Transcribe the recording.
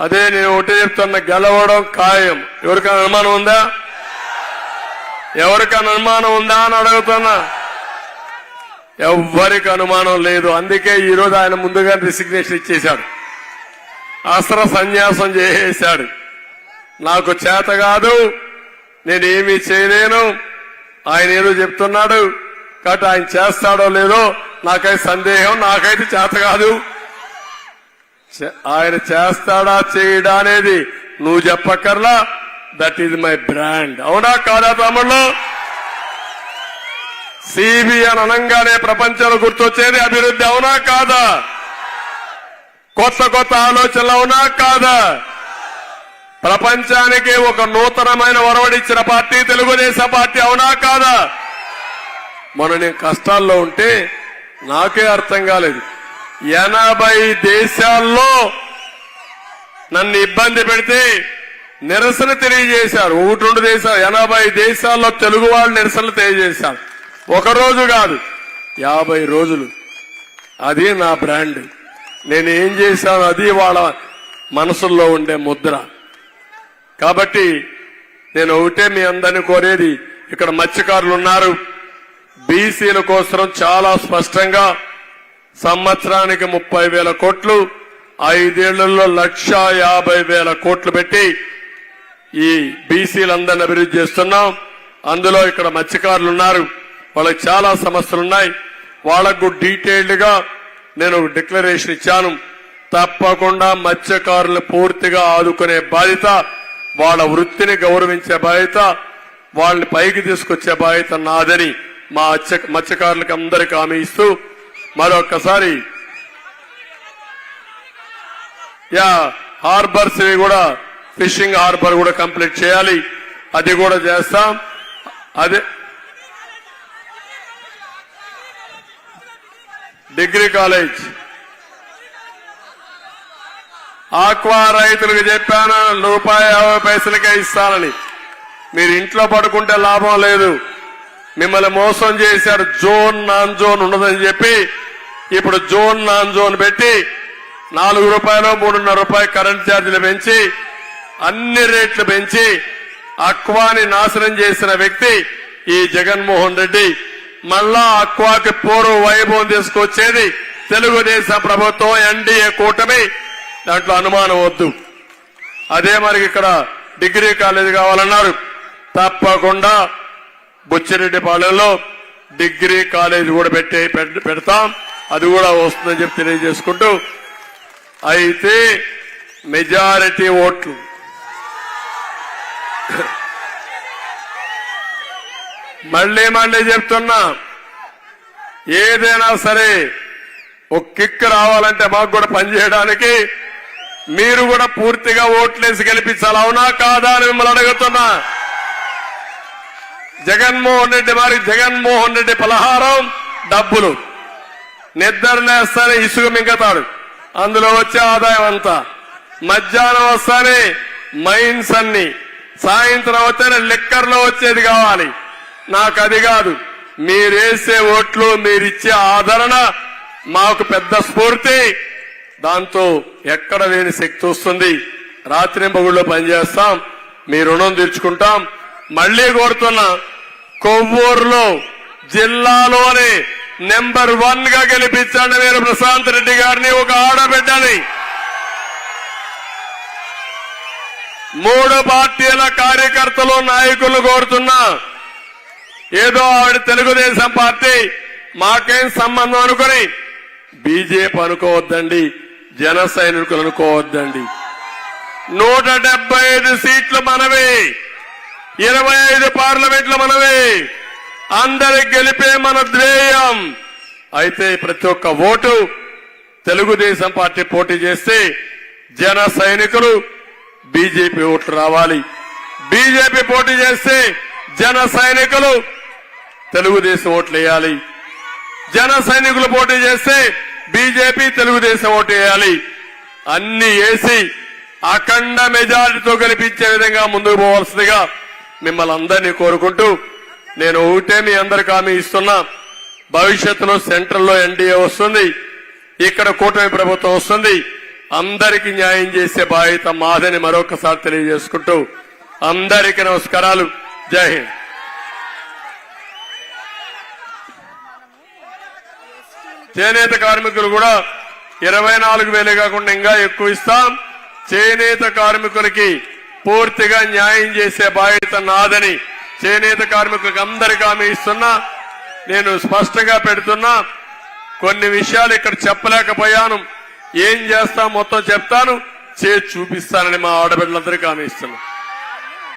అదే నేను ఒకటే చెప్తున్నా గెలవడం ఖాయం. ఎవరికైనా అనుమానం ఉందా? ఎవరికైనా అనుమానం ఉందా అని అడుగుతున్నా. ఎవ్వరికి అనుమానం లేదు. అందుకే ఈరోజు ఆయన ముందుగా రిసిగ్నేషన్ ఇచ్చేశాడు. అస్త్ర సన్యాసం చేసేశాడు. నాకు చేత కాదు నేనేమీ చేయలేను. ఆయన ఏదో చెప్తున్నాడు కాబట్టి ఆయన చేస్తాడో లేదో నాకైతే సందేహం నాకైతే చేత కాదు. ఆయన చేస్తాడా చేయడా అనేది నువ్వు చెప్పక్కర్లా. దట్ ఈజ్ మై బ్రాండ్ అవునా కాదా తమ్ముళ్ళు సిబిఎన్ అనంగానే ప్రపంచంలో గుర్తొచ్చేది అభివృద్ధి అవునా కాదా? కొత్త కొత్త ఆలోచనలు అవునా కాదా? ప్రపంచానికి ఒక నూతనమైన ఒరవడిచ్చిన పార్టీ తెలుగుదేశం పార్టీ అవునా కాదా? మొన్న నేను కష్టాల్లో ఉంటే నాకే అర్థం కాలేదు. ఎనభై దేశాల్లో నన్ను ఇబ్బంది పెడితే నిరసన తెలియజేశారు. ఒకటి రెండు దేశాలు ఎనభై దేశాల్లో తెలుగు వాళ్ళు నిరసనలు తెలియజేశారు. ఒక రోజు కాదు యాభై రోజులు. అది నా బ్రాండ్. నేను ఏం చేశాను? అది వాళ్ళ మనసుల్లో ఉండే ముద్ర. కాబట్టి నేను ఒకటే మీ అందరిని కోరేది ఇక్కడ మత్స్యకారులు ఉన్నారు. బీసీల కోసం చాలా స్పష్టంగా సంవత్సరానికి ముప్పై వేల కోట్లు ఐదేళ్ళలో లక్ష యాభై వేల కోట్లు పెట్టి ఈ బీసీలందరిని అభివృద్ధి చేస్తున్నాం. అందులో ఇక్కడ మత్స్యకారులు ఉన్నారు వాళ్ళకి చాలా సమస్యలు ఉన్నాయి వాళ్ళకు డీటెయిల్డ్గా నేను డిక్లరేషన్ ఇచ్చాను. తప్పకుండా మత్స్యకారులు పూర్తిగా ఆదుకునే బాధ్యత వాళ్ళ వృత్తిని గౌరవించే బాధ్యత వాళ్ళని పైకి తీసుకొచ్చే బాధ్యత నాదని మా మత్స్య- మత్స్యకారులకు అందరికీ హామీ ఇస్తూ మరొకసారి యా హార్బర్స్ కూడా ఫిషింగ్ హార్బర్ కూడా కంప్లీట్ చేయాలి. అది కూడా చేస్తాం. అదే. Degree college. ఆక్వా రైతులకు చెప్పాను రూపాయి యాభై పైసలకే ఇస్తానని. మీరు ఇంట్లో పడుకుంటే లాభం లేదు. మిమ్మల్ని మోసం చేశారు జోన్ నాన్ జోన్ ఉండదని చెప్పి ఇప్పుడు జోన్ నాన్ జోన్ పెట్టి నాలుగు రూపాయలు మూడున్నర రూపాయలు కరెంట్ ఛార్జీలు పెంచి అన్ని రేట్లు పెంచి అక్వాని నాశనం చేసిన వ్యక్తి ఈ జగన్మోహన్ రెడ్డి. మళ్ళా అక్వాకి పూర్వ వైభవం తీసుకొచ్చేది తెలుగుదేశం ప్రభుత్వం ఎన్డీఏ కూటమి. దాంట్లో అనుమానం వద్దు. అదే మనకి ఇక్కడ డిగ్రీ కాలేజ్ కావాలన్నారు. తప్పకుండా బుచ్చిరెడ్డిపాలెంలో డిగ్రీ కాలేజ్ కూడా పెట్టే పెడతాం. అది కూడా వస్తుందని చెప్పి తెలియజేసుకుంటూ అయితే మెజారిటీ ఓట్లు. మళ్ళీ మళ్ళీ చెప్తున్నా ఏదైనా సరే ఒక కిక్ రావాలంటే మాకు కూడా పనిచేయడానికి మీరు కూడా పూర్తిగా ఓట్లేసి గెలిపించాలి. అవునా కాదా అని మిమ్మల్ని అడుగుతున్నా. జగన్మోహన్ రెడ్డి మరి జగన్మోహన్ రెడ్డి పలహారం డబ్బులు. నిద్రలేస్తానే ఇసుక మింగతాడు. అందులో వచ్చే ఆదాయం అంతా. మధ్యాహ్నం వస్తానే మైన్స్ అన్ని. సాయంత్రం వస్తేనే లిక్కర్లో వచ్చేది కావాలి. నాకు అది కాదు. మీరేసే ఓట్లు మీరిచ్చే ఆదరణ మాకు పెద్ద స్ఫూర్తి. దాంతో ఎక్కడ లేని శక్తి వస్తుంది. రాత్రి పగుళ్ళో పనిచేస్తాం. మీ రుణం తీర్చుకుంటాం. మళ్ళీ కోరుతున్నా కొవ్వూరులో జిల్లాలోనే నెంబర్ వన్గా గెలిపించండి మీరు ప్రశాంత్ రెడ్డి గారిని ఒక ఆడబిడ్డని. మూడు పార్టీల కార్యకర్తలు నాయకులు కోరుతున్నా ఏదో ఆవిడ తెలుగుదేశం పార్టీ మాకేం సంబంధం అనుకుని బీజేపీ అనుకోవద్దండి జన సైనికులు అనుకోవద్దండి. నూట డెబ్బై ఐదు సీట్లు మనవే. ఇరవై ఐదు పార్లమెంట్లు మనవి. అందరి గెలిపే మన ధ్యేయం. అయితే ప్రతి ఒక్క ఓటు తెలుగుదేశం పార్టీ పోటీ చేస్తే జన సైనికులు బీజేపీ ఓట్లు రావాలి. బీజేపీ పోటీ చేస్తే జన సైనికులు తెలుగుదేశం ఓట్లు వేయాలి. జన సైనికులు పోటీ చేస్తే బీజేపీ తెలుగుదేశం ఓటు వేయాలి. అన్ని వేసి అఖండ మెజారిటీతో గెలిపించే విధంగా ముందుకు పోవాల్సిందిగా మిమ్మల్ని అందరినీ కోరుకుంటూ నేను ఒకటే మీ అందరికి హామీ ఇస్తున్నా. భవిష్యత్తులో సెంట్రల్లో ఎన్డీఏ వస్తుంది. ఇక్కడ కూటమి ప్రభుత్వం వస్తుంది. అందరికి న్యాయం చేసే బాధ్యత మాదని మరొకసారి తెలియజేసుకుంటూ అందరికీ నమస్కారాలు. జై హింద్. చేనేత కార్మికులు కూడా ఇరవై నాలుగు వేలే కాకుండా ఇంకా ఎక్కువ ఇస్తాం. చేనేత కార్మికులకి పూర్తిగా న్యాయం చేసే బాధ్యత నాదని చేనేత కార్మికులకు అందరికీ హామీ ఇస్తున్నా. నేను స్పష్టంగా పెడుతున్నా కొన్ని విషయాలు ఇక్కడ చెప్పలేకపోయాను. ఏం చేస్తా మొత్తం చెప్తాను. చేసి చూపిస్తానని మా ఆడబిడ్డలందరికీ హామీ ఇస్తున్నా.